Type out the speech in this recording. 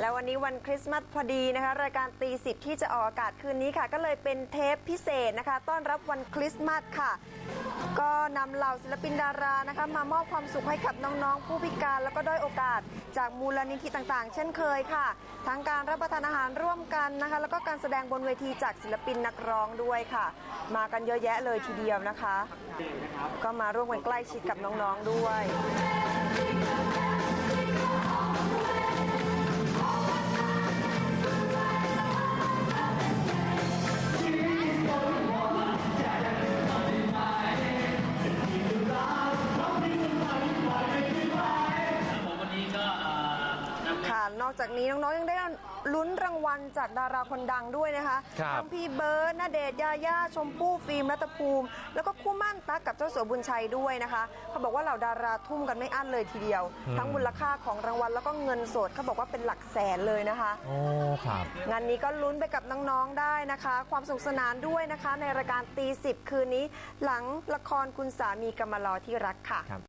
แล้ววันนี้วันคริสต์มาสพอดีนะคะ รายการตีสิบที่จะออกอากาศคืนนี้ค่ะ ก็เลยเป็นเทปพิเศษนะคะ ต้อนรับวันคริสต์มาสค่ะ ก็นำเหล่าศิลปินดารานะคะ มามอบความสุขให้กับน้องๆ ผู้พิการแล้วก็ด้อยโอกาส จากมูลนิธิต่างๆ เช่นเคยค่ะ ทั้งการรับประทานอาหารร่วมกันนะคะ แล้วก็การแสดงบนเวทีจากศิลปินนักร้องด้วยค่ะ มากันเยอะแยะเลยทีเดียวนะคะ ก็มาร่วมกันใกล้ชิดกับน้องๆด้วย ค่ะ นอกจากนี้น้องๆ ยังได้ลุ้นรางวัลจากดาราคนดังด้วยนะคะครับ ทั้งพี่เบิร์ดณเดชน์ยาย่าชมพู่ฟิล์มรัตภูมิ แล้วก็คู่มั่นตั๊กกับเจ้าสัวบุญชัยด้วยนะคะ เขาบอกว่าเหล่าดาราทุ่มกันไม่อั้นเลยทีเดียว ทั้งมูลค่าของรางวัลแล้วก็เงินสดเขาบอกว่าเป็นหลักแสนเลยนะคะ โอ้ครับ งานนี้ก็ลุ้นไปกับน้องๆ ได้นะคะ ความสนุกสนานด้วยนะคะ ในรายการตีสิบคืนนี้ หลังละครคุณสามีกำมารอที่รักค่ะครับ